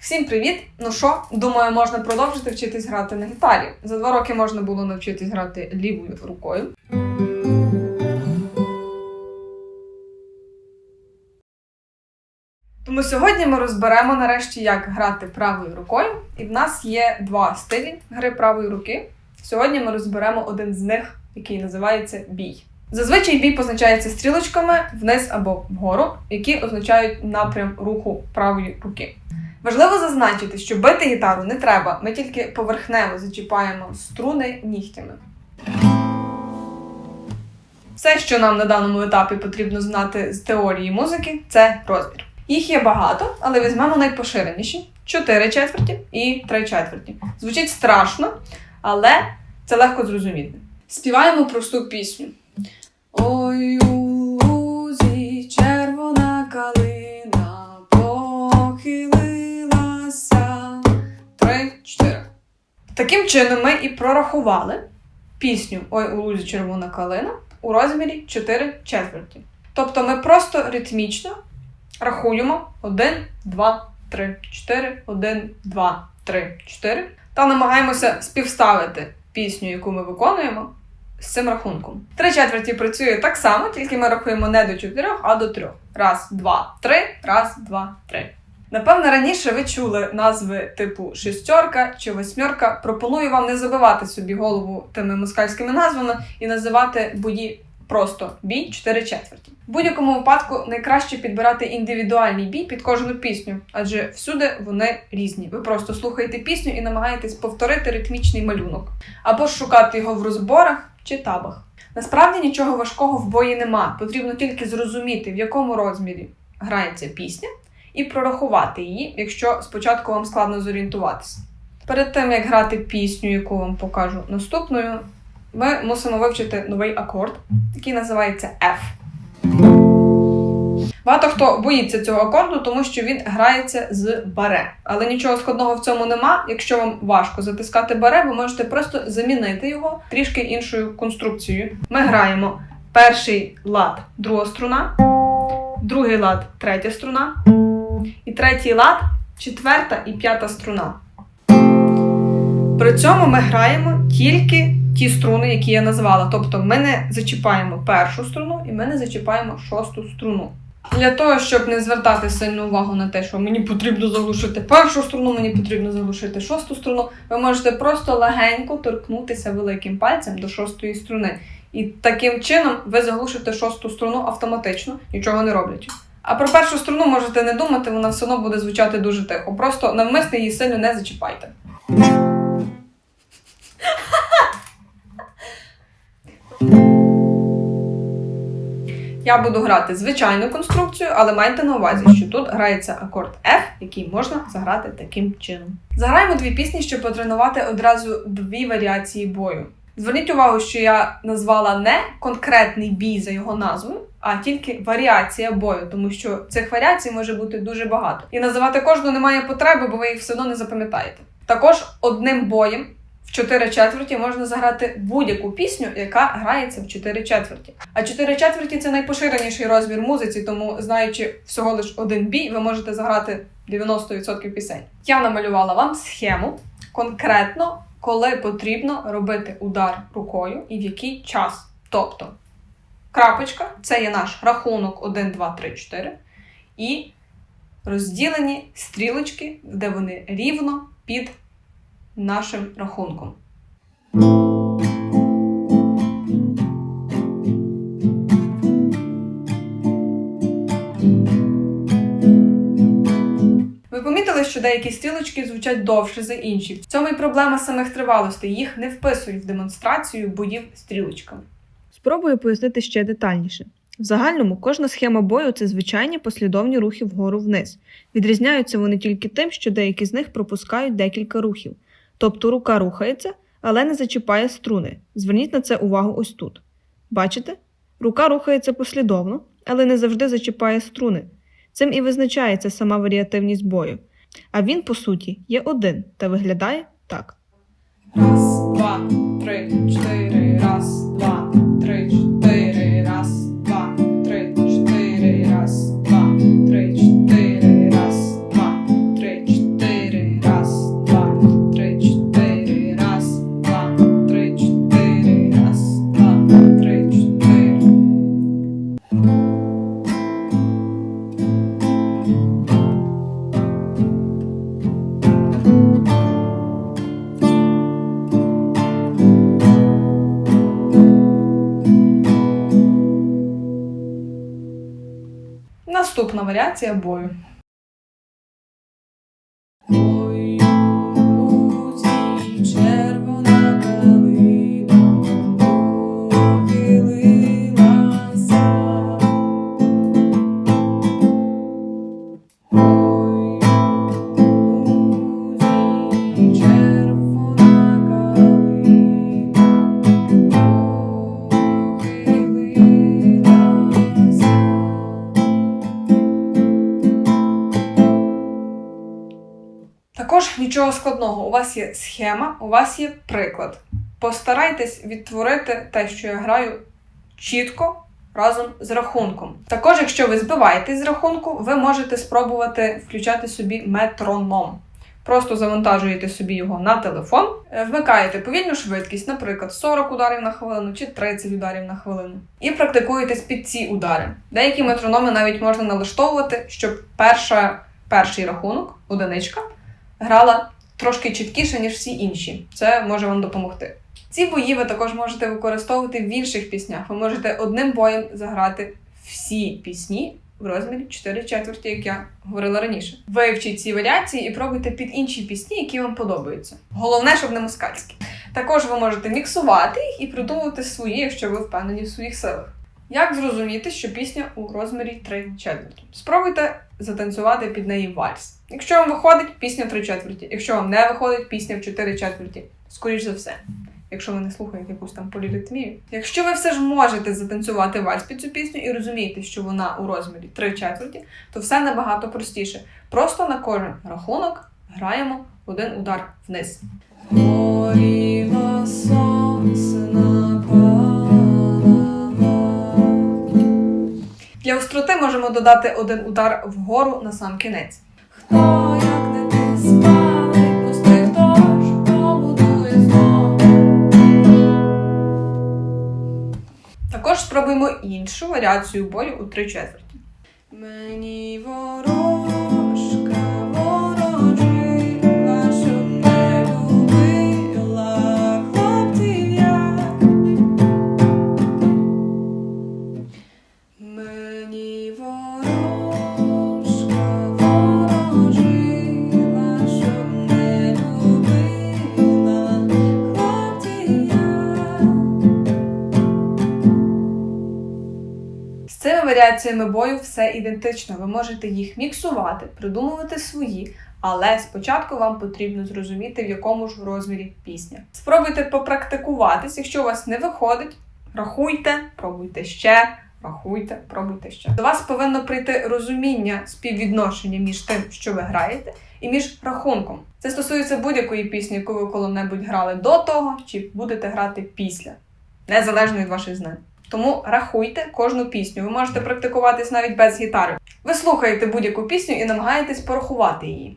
Всім привіт! Ну що, думаю, можна продовжити вчитись грати на гітарі. За два роки можна було навчитись грати лівою рукою. Тому сьогодні ми розберемо нарешті, як грати правою рукою. І в нас є два стилі гри правої руки. Сьогодні ми розберемо один з них, який називається бій. Зазвичай бій позначається стрілочками вниз або вгору, які означають напрям руху правої руки. Важливо зазначити, що бити гітару не треба, ми тільки поверхнево зачіпаємо струни нігтями. Все, що нам на даному етапі потрібно знати з теорії музики, це розмір. Їх є багато, але візьмемо найпоширеніші: 4 четверті і 3 четверті. Звучить страшно, але це легко зрозуміти. Співаємо просту пісню. Ой, 4. Таким чином, ми і прорахували пісню Ой у лузі червона калина у розмірі 4 четверті. Тобто ми просто ритмічно рахуємо 1, 2, 3, 4, 1, 2, 3, 4 та намагаємося співставити пісню, яку ми виконуємо. З цим рахунком. Три четверті працює так само, тільки ми рахуємо не до чотирьох, а до трьох. Раз, два, три, раз, два, три. Напевно, раніше ви чули назви типу шестерка чи восьмерка. Пропоную вам не забивати собі голову тими москальськими назвами і називати бої просто бій 4 четверті. В будь-якому випадку найкраще підбирати індивідуальний бій під кожну пісню, адже всюди вони різні. Ви просто слухаєте пісню і намагаєтесь повторити ритмічний малюнок, або шукати його в розборах чи табах. Насправді нічого важкого в бої нема. Потрібно тільки зрозуміти, в якому розмірі грається пісня, і прорахувати її, якщо спочатку вам складно зорієнтуватися. Перед тим як грати пісню, яку вам покажу наступною, ми мусимо вивчити новий акорд, який називається F. Багато хто боїться цього акорду, тому що він грається з баре. Але нічого складного в цьому нема. Якщо вам важко затискати баре, ви можете просто замінити його трішки іншою конструкцією. Ми граємо перший лад друга струна, другий лад третя струна, і третій лад четверта і п'ята струна. При цьому ми граємо тільки ті струни, які я назвала. Тобто ми не зачіпаємо першу струну і ми не зачіпаємо шосту струну. Для того, щоб не звертати сильну увагу на те, що мені потрібно заглушити першу струну, мені потрібно заглушити шосту струну, ви можете просто легенько торкнутися великим пальцем до шостої струни. І таким чином ви заглушите шосту струну автоматично, нічого не роблячи. А про першу струну можете не думати, вона все одно буде звучати дуже тихо. Просто навмисно її сильно не зачіпайте. Я буду грати звичайну конструкцію, але майте на увазі, що тут грається акорд F, який можна заграти таким чином. Заграємо дві пісні, щоб потренувати одразу дві варіації бою. Зверніть увагу, що я назвала не конкретний бій за його назвою, а тільки варіація бою, тому що цих варіацій може бути дуже багато. І називати кожну немає потреби, бо ви їх все одно не запам'ятаєте. Також одним боєм в 4 четверті можна заграти будь-яку пісню, яка грається в 4 четверті. А 4 четверті це найпоширеніший розмір музиці, тому знаючи всього лиш один бій, ви можете заграти 90% пісень. Я намалювала вам схему конкретно, коли потрібно робити удар рукою і в який час. Тобто, крапочка це є наш рахунок 1, 2, 3, 4. І розділені стрілочки, де вони рівно під нашим рахунком. Ви помітили, що деякі стрілочки звучать довше за інші. В цьому і проблема самих тривалостей. Їх не вписують в демонстрацію боїв стрілочками. Спробую пояснити ще детальніше. В загальному кожна схема бою це звичайні послідовні рухи вгору-вниз. Відрізняються вони тільки тим, що деякі з них пропускають декілька рухів. Тобто рука рухається, але не зачіпає струни. Зверніть на це увагу ось тут. Бачите? Рука рухається послідовно, але не завжди зачіпає струни. Цим і визначається сама варіативність бою. А він, по суті, є один та виглядає так. Раз, два, три, чотири, раз, два, три, варіація бою. Нічого складного. У вас є схема, у вас є приклад. Постарайтесь відтворити те, що я граю чітко разом з рахунком. Також, якщо ви збиваєтесь з рахунку, ви можете спробувати включати собі метроном. Просто завантажуєте собі його на телефон, е, вмикаєте повільну швидкість, наприклад, 40 ударів на хвилину чи 30 ударів на хвилину, і практикуєтесь під ці удари. Деякі метрономи навіть можна налаштовувати, щоб перша, перший рахунок, одиничка, грала трошки чіткіше, ніж всі інші. Це може вам допомогти. Ці бої ви також можете використовувати в інших піснях. Ви можете одним боєм заграти всі пісні в розмірі 4 четверті, як я говорила раніше. Вивчіть ці варіації і пробуйте під інші пісні, які вам подобаються. Головне, щоб не москальські. Також ви можете міксувати їх і придумувати свої, якщо ви впевнені в своїх силах. Як зрозуміти, що пісня у розмірі 3 четверті? Спробуйте затанцювати під неї вальс. Якщо вам виходить, пісня в 3 четверті. Якщо вам не виходить, пісня в 4 четверті. Скоріш за все. Якщо ви не слухаєте якусь там поліритмію. Якщо ви все ж можете затанцювати вальс під цю пісню і розумієте, що вона у розмірі 3 четверті, то все набагато простіше. Просто на кожен рахунок граємо один удар вниз. Горіла Для остроти можемо додати один удар вгору на сам кінець. Хто як не ти спалить, пусти хто ж побудує знову. Також спробуємо іншу варіацію болю у три четверті. Мені ворожка цими варіаціями бою все ідентично. Ви можете їх міксувати, придумувати свої, але спочатку вам потрібно зрозуміти, в якому ж розмірі пісня. Спробуйте попрактикуватись, якщо у вас не виходить, рахуйте, пробуйте ще. Рахуйте, пробуйте ще. До вас повинно прийти розуміння співвідношення між тим, що ви граєте, і між рахунком. Це стосується будь-якої пісні, яку ви коли-небудь грали до того, чи будете грати після, незалежно від ваших знань. Тому рахуйте кожну пісню. Ви можете практикуватись навіть без гітари. Ви слухаєте будь-яку пісню і намагаєтесь порахувати її.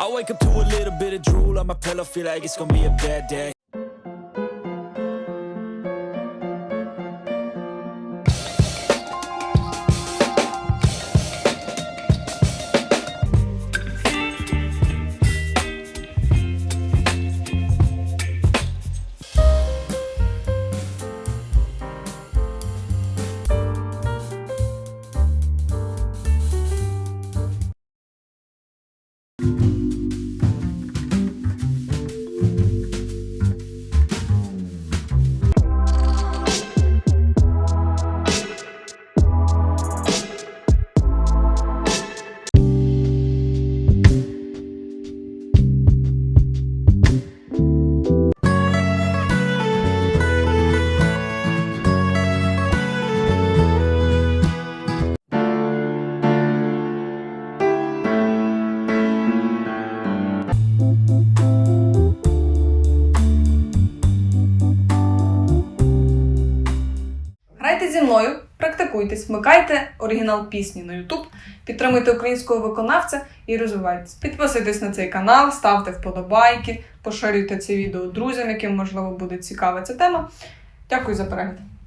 I wake up to a little bit of drool on my pillow, feel like it's gonna be a bad day. Практикуйтесь, вмикайте оригінал пісні на YouTube, підтримуйте українського виконавця і розвивайтесь. Підписуйтесь на цей канал, ставте вподобайки, поширюйте це відео друзям, яким можливо буде цікава ця тема. Дякую за перегляд.